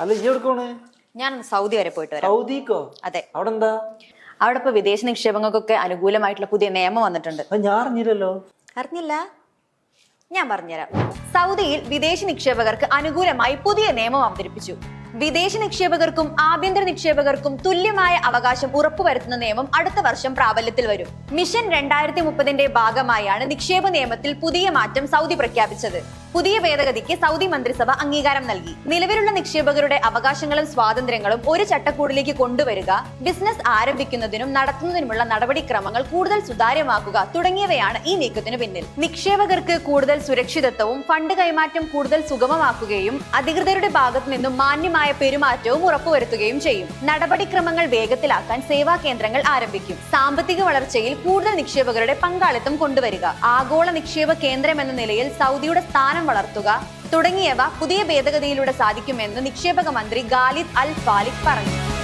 അല്ല ഈ എവിടെക്കാണ് ഞാൻ സൗദി വരെ പോയിട്ട് വരാം. സൗദിക്കോ? അതെ. അവിടെ എന്താ അവിടെ ഇപ്പൊ വിദേശ നിക്ഷേപങ്ങൾക്കൊക്കെ അനുകൂലമായിട്ടുള്ള പുതിയ നിയമം വന്നിട്ടുണ്ട്. ഞാൻ അറിഞ്ഞില്ലല്ലോ. അറിഞ്ഞില്ല? ഞാൻ പറഞ്ഞുതരാം. സൗദിയിൽ വിദേശ നിക്ഷേപകർക്ക് അനുകൂലമായി പുതിയ നിയമം അവതരിപ്പിച്ചു. വിദേശ നിക്ഷേപകർക്കും ആഭ്യന്തര നിക്ഷേപകർക്കും തുല്യമായ അവകാശം ഉറപ്പുവരുത്തുന്ന നിയമം അടുത്ത വർഷം പ്രാബല്യത്തിൽ വരും. മിഷൻ രണ്ടായിരത്തി മുപ്പതിന്റെ ഭാഗമായാണ് നിക്ഷേപ നിയമത്തിൽ പുതിയ മാറ്റം സൗദി പ്രഖ്യാപിച്ചത്. പുതിയ ഭേദഗതിക്ക് സൗദി മന്ത്രിസഭ അംഗീകാരം നൽകി. നിലവിലുള്ള നിക്ഷേപകരുടെ അവകാശങ്ങളും സ്വാതന്ത്ര്യങ്ങളും ഒരു ചട്ടക്കൂടിലേക്ക് കൊണ്ടുവരിക ബിസിനസ് ആരംഭിക്കുന്നതിനും നടത്തുന്നതിനുമുള്ള നടപടിക്രമങ്ങൾ കൂടുതൽ സുതാര്യമാക്കുക തുടങ്ങിയവയാണ് ഈ നീക്കത്തിനു പിന്നിൽ. നിക്ഷേപകർക്ക് കൂടുതൽ സുരക്ഷിതത്വവും ഫണ്ട് കൈമാറ്റം കൂടുതൽ സുഗമമാക്കുകയും അധികൃതരുടെ ഭാഗത്തു നിന്നും മാന്യമായ പെരുമാറ്റവും ഉറപ്പുവരുത്തുകയും ചെയ്യും. നടപടിക്രമങ്ങൾ വേഗത്തിലാക്കാൻ സേവാ കേന്ദ്രങ്ങൾ ആരംഭിക്കും. സാമ്പത്തിക വളർച്ചയിൽ കൂടുതൽ നിക്ഷേപകരുടെ പങ്കാളിത്തം കൊണ്ടുവരിക. ആഗോള നിക്ഷേപ കേന്ദ്രം എന്ന നിലയിൽ സൗദിയുടെ സ്ഥാനം വളർത്തുക തുടങ്ങിയവ പുതിയ ഭേദഗതിയിലൂടെ സാധിക്കുമെന്ന് നിക്ഷേപക മന്ത്രി ഗാലിദ് അൽ ഫാലിഖ് പറഞ്ഞു.